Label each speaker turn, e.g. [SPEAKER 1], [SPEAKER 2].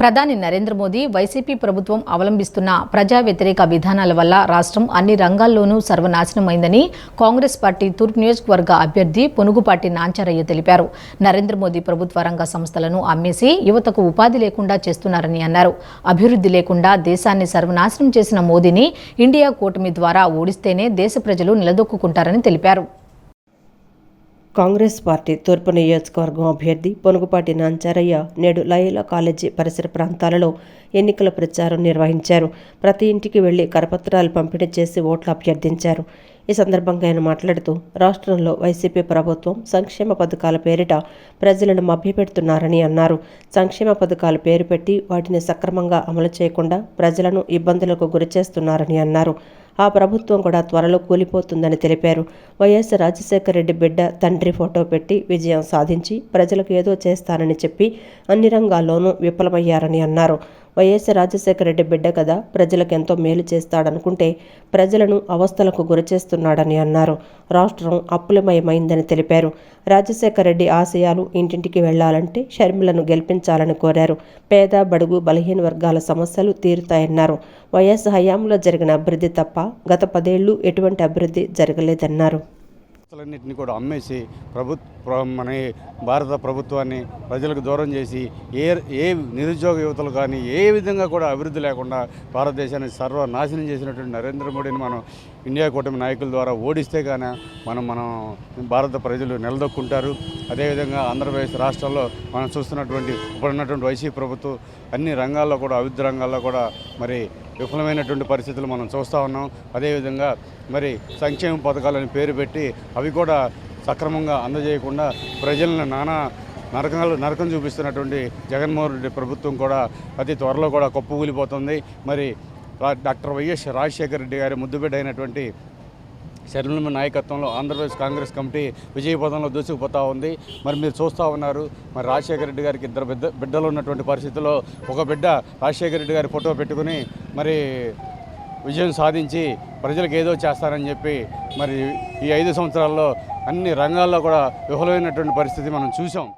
[SPEAKER 1] ప్రధాని నరేంద్ర మోదీ వైసీపీ ప్రభుత్వం అవలంబిస్తున్న ప్రజా వ్యతిరేక విధానాల వల్ల రాష్ట్రం అన్ని రంగాల్లోనూ సర్వనాశనమైందని కాంగ్రెస్ పార్టీ తూర్పు నియోజకవర్గ అభ్యర్థి పొనుగుపాటి నాంచారయ్య తెలిపారు. నరేంద్ర మోదీ ప్రభుత్వ రంగ సంస్థలను అమ్మేసి యువతకు ఉపాధి లేకుండా చేస్తున్నారని అన్నారు. అభివృద్ధి లేకుండా దేశాన్ని సర్వనాశనం చేసిన మోదీని ఇండియా కూటమి ద్వారా ఓడిస్తేనే దేశ ప్రజలు నిలదొక్కుంటారని తెలిపారు.
[SPEAKER 2] కాంగ్రెస్ పార్టీ తూర్పు నియోజకవర్గం అభ్యర్థి పొనుగుపాటి నాంచారయ్య నేడు లయోలా కాలేజీ పరిసర ప్రాంతాలలో ఎన్నికల ప్రచారం నిర్వహించారు. ప్రతి ఇంటికి వెళ్ళి కరపత్రాలు పంపిణీ చేసి ఓట్లు అభ్యర్థించారు. ఈ సందర్భంగా ఆయన మాట్లాడుతూ రాష్ట్రంలో వైసీపీ ప్రభుత్వం సంక్షేమ పథకాల పేరిట ప్రజలను మభ్యపెడుతున్నారని అన్నారు. సంక్షేమ పథకాల పేరు పెట్టి వాటిని సక్రమంగా అమలు చేయకుండా ప్రజలను ఇబ్బందులకు గురిచేస్తున్నారని అన్నారు. ఆ ప్రభుత్వం కూడా త్వరలో కూలిపోతుందని తెలిపారు. వైఎస్ రాజశేఖర రెడ్డి బిడ్డ తండ్రి ఫోటో పెట్టి విజయం సాధించి ప్రజలకు ఏదో చేస్తానని చెప్పి అన్ని రంగాల్లోనూ విఫలమయ్యారని అన్నారు. వైఎస్ రాజశేఖర రెడ్డి బిడ్డ కదా ప్రజలకు ఎంతో మేలు చేస్తాడనుకుంటే ప్రజలను అవస్థలకు గురిచేస్తున్నాడని అన్నారు. రాష్ట్రం అప్పులమయమైందని తెలిపారు. రాజశేఖర రెడ్డి ఆశయాలు ఇంటింటికి వెళ్ళాలంటే షర్మిలను గెలిపించాలని కోరారు. పేద బడుగు బలహీన వర్గాల సమస్యలు తీరుతాయన్నారు. వైఎస్ హయాంలో జరిగిన అభివృద్ధి తప్ప గత పదేళ్ళు ఎటువంటి అభివృద్ధి జరగలేదన్నారు.
[SPEAKER 3] సంస్థలన్నింటినీ కూడా అమ్మేసి ప్రభుత్వ మన భారత ప్రభుత్వాన్ని ప్రజలకు దూరం చేసి ఏ ఏ నిరుద్యోగ యువతలు కానీ ఏ విధంగా కూడా అభివృద్ధి లేకుండా భారతదేశాన్ని సర్వనాశనం చేసినటువంటి నరేంద్ర మోడీని మనం ఇండియా కూటమి నాయకుల ద్వారా ఓడిస్తే కానీ మనం మనం భారత ప్రజలు నిలదొక్కుంటారు. అదేవిధంగా ఆంధ్రప్రదేశ్ రాష్ట్రంలో మనం చూస్తున్నటువంటి ఇప్పుడున్నటువంటి వైసీపీ ప్రభుత్వం అన్ని రంగాల్లో కూడా అభివృద్ధి రంగాల్లో కూడా మరి విఫలమైనటువంటి పరిస్థితులు మనం చూస్తూ ఉన్నాం. అదేవిధంగా మరి సంక్షేమ పథకాలని పేరు పెట్టి అవి కూడా సక్రమంగా అందజేయకుండా ప్రజలను నానా నరకాలు నరకం చూపిస్తున్నటువంటి జగన్మోహన్ రెడ్డి ప్రభుత్వం కూడా అతి త్వరలో కూడా కొప్పుకూలిపోతుంది మరి డాక్టర్ వైఎస్ రాజశేఖర రెడ్డి గారి ముద్దుబిడ్డ అయినటువంటి శర్మిలమ్మ నాయకత్వంలో ఆంధ్రప్రదేశ్ కాంగ్రెస్ కమిటీ విజయపథంలో దూసుకుపోతూ ఉంది. మరి మీరు చూస్తూ ఉన్నారు మరి రాజశేఖర రెడ్డి గారికి ఇద్దరు బిడ్డ బిడ్డలు ఉన్నటువంటి పరిస్థితుల్లో ఒక బిడ్డ రాజశేఖర రెడ్డి గారి ఫోటో పెట్టుకుని మరి విజయం సాధించి ప్రజలకు ఏదో చేస్తారని చెప్పి మరి ఈ ఐదు సంవత్సరాల్లో అన్ని రంగాల్లో కూడా విఫలమైనటువంటి పరిస్థితి మనం చూసాం